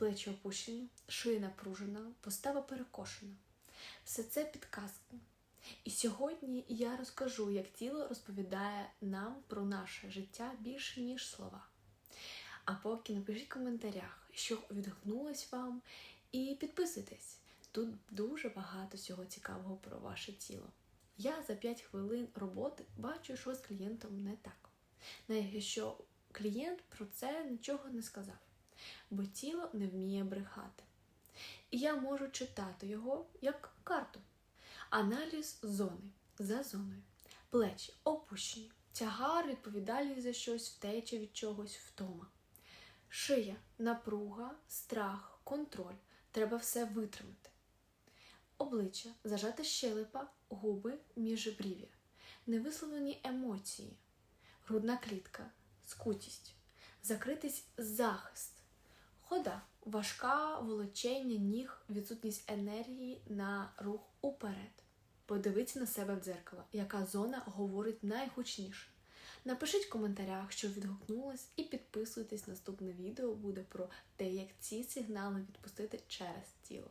плечі опущені, шия напружена, постава перекошена. Все це підказки. І сьогодні я розкажу, як тіло розповідає нам про наше життя більше, ніж слова. А поки напишіть в коментарях, що відгукнулось вам, і підписуйтесь. Тут дуже багато всього цікавого про ваше тіло. Я за 5 хвилин роботи бачу, що з клієнтом не так. Навіть що клієнт про це нічого не сказав, бо тіло не вміє брехати. І я можу читати його як карту. Аналіз зони за зоною. Плечі опущені, тягар, відповідальність за щось, втеча від чогось, втома. Шия, напруга, страх, контроль. Треба все витримати. Обличчя, зажата щелепа, губи, міжбрів'я. Невисловлені емоції, грудна клітка, скутість, закритись захист, хода, важка волочення ніг, відсутність енергії на рух уперед. Подивіться на себе в дзеркало, яка зона говорить найгучніше. Напишіть в коментарях, що відгукнулось, і підписуйтесь. Наступне відео буде про те, як ці сигнали відпустити через тіло.